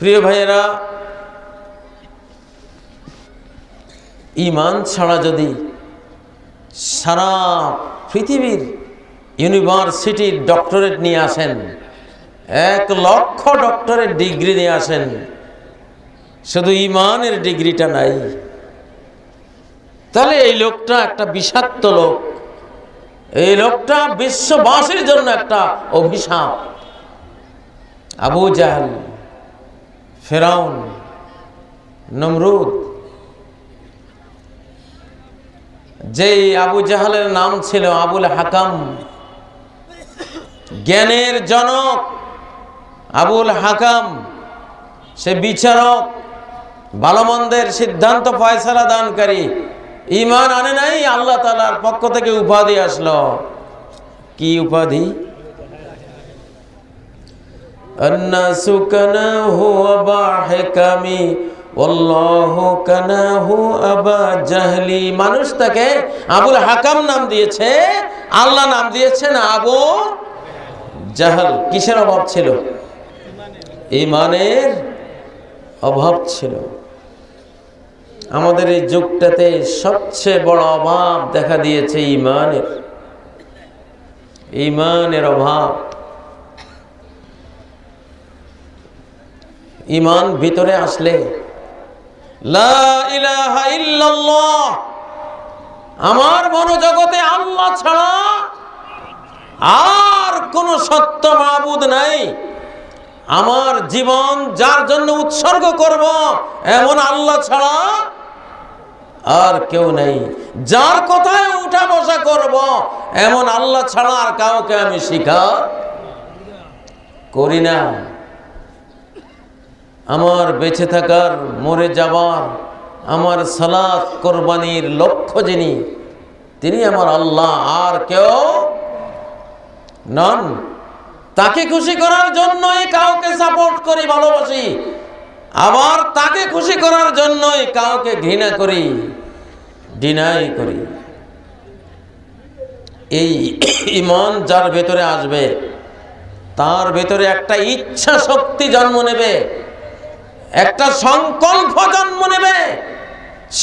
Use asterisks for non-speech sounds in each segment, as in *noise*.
প্রিয় ভাইয়েরা ইমান ছাড়া যদি সারা পৃথিবীর ইউনিভার্সিটির ডক্টরেট নিয়ে আসেন, এক লক্ষ ডক্টরের ডিগ্রি নিয়ে আসেন, শুধু ইমানের ডিগ্রিটা নাই, তাহলে এই লোকটা একটা বিষাক্ত লোক। এই লোকটা বিশ্ববাসীর জন্য একটা অভিশাপ। আবু জাহাল ফেরাউন, নমরুদ। যেই আবু জাহালের নাম ছিল আবুল হাকাম, জ্ঞানের জনক আবুল হাকাম, সে বিচারক ভালো মন্দের সিদ্ধান্ত, ফয়সালা দানকারী। ইমান আনে নাই, আল্লাহ তালার পক্ষ থেকে উপাধি আসলো। কি উপাধি? الناس كناه أبا حكمي والله كناه أبا جهلي মানুষ তাকে আবুল হাকাম নাম দিয়েছে আল্লাহ নাম দিয়েছেন আবু জাহাল কিসের অভাব ছিল ইমানের অভাব ছিল আমাদের এই যুগটাতে সবচেয়ে বড় অভাব দেখা দিয়েছে ইমানের ইমানের অভাব ইমান ভিতরে আসলে। আমার মনোজগতে আল্লাহ ছাড়া আর কোন সত্য মাবুদ নাই। আমার জীবন যার জন্য উৎসর্গ করব, এমন আল্লাহ ছাড়া আর কেউ নেই। যার কথায় উঠা বসা করব, এমন আল্লাহ ছাড়া আর কাউকে আমি স্বীকার করি না। আমার বেঁচে থাকার, মরে যাবার আমার সালাত কোরবানির লক্ষ্য যিনি, তিনি আমার আল্লাহ, আর কেউ নন। তাকে খুশি করার জন্যই কাউকে সাপোর্ট করি, ভালোবাসি। আবার তাকে খুশি করার জন্যই কাউকে ঘৃণা করি ডিনাই করি। এই ইমান যার ভেতরে আসবে, তার ভেতরে একটা ইচ্ছা শক্তি জন্ম নেবে। একটা সংকল্প জন্ম নেবে।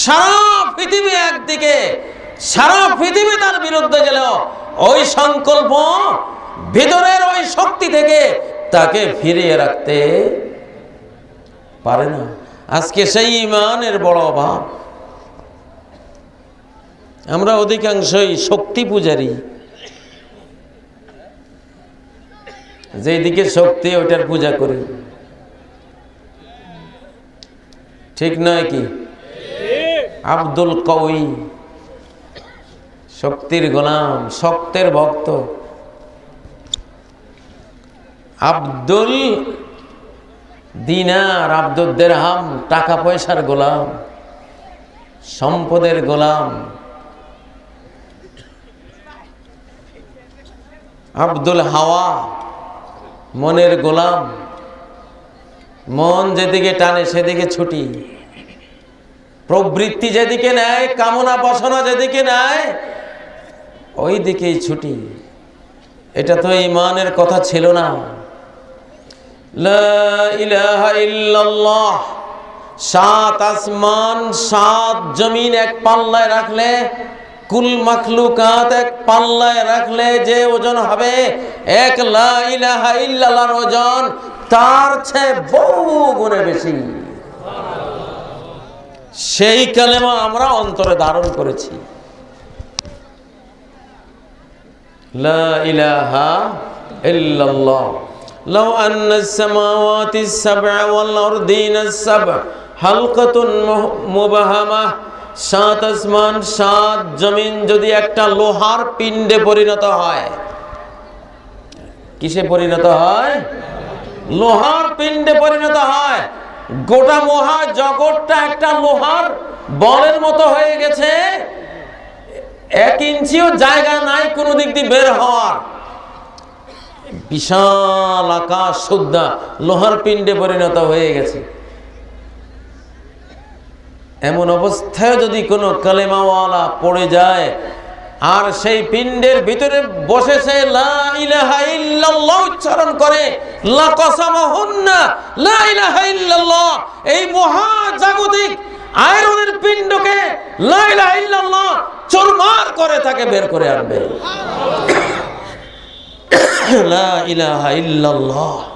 সারা পৃথিবী একদিকে, সারা পৃথিবী তার বিরুদ্ধে গেল ওই সংকল্প ভিতরের ওই শক্তি থেকে তাকে ফিরিয়ে রাখতে পারে না। আজকে সেই ইমানের বড় অভাব। আমরা অধিকাংশই শক্তি পূজারী। যেদিকে শক্তি, ওইটার পূজা করি। ঠিক নয় কি? আব্দুল কউই শক্তির গোলাম, শক্তের ভক্ত। আব্দুল দিনার, আব্দুল দেরহাম, টাকা পয়সার গোলাম, সম্পদের গোলাম। আব্দুল হাওয়া, মনের গোলাম। মন যেদিকে টানে সেদিকে ছুটি। প্রবৃত্তি যেদিকে নেয়, কামনা বাসনা যেদিকে নেয় ওই দিকেই ছুটি। এটা তো ইমানের কথা ছিল না। সাত আসমান, সাত জমিন এক পাল্লায় রাখলে কুল মাখলুকাত এক পাল্লায় রাখলে যে ওজন হবে এক লা ইলাহা ইল্লাল্লাহর ওজন তার চেয়ে বহু গুণে বেশি সেই কালেমা আমরা অন্তরে ধারণ করেছি লা ইলাহা ইল্লাল্লাহ لو أن السماوات السبع والأرضين السبع حلقة مبهمة সাত আসমান, সাত জমিন যদি একটা লোহার পিণ্ডে পরিণত হয়, কিসে পরিণত হয়? লোহার পিণ্ডে পরিণত হয়। গোটা মহা জগৎটা একটা লোহার বলের মতো হয়ে গেছে। এক ইঞ্চিও জায়গা নাই কোনো দিক দিয়ে বের হওয়ার। বিশাল আকাশ সুদ্ধা লোহার পিণ্ডে পরিণত হয়ে গেছে। এমন অবস্থায় যদি কোনো কালেমাওয়ালা পড়ে যায়, আর সেই পিণ্ডের ভিতরে বসে সে উচ্চারণ করে এই মহাজাগতিক আয়রনের পিণ্ডকে চুরমার করে তাকে বের করে আনবে। *coughs* লা ইলাহা ইল্লাল্লাহ।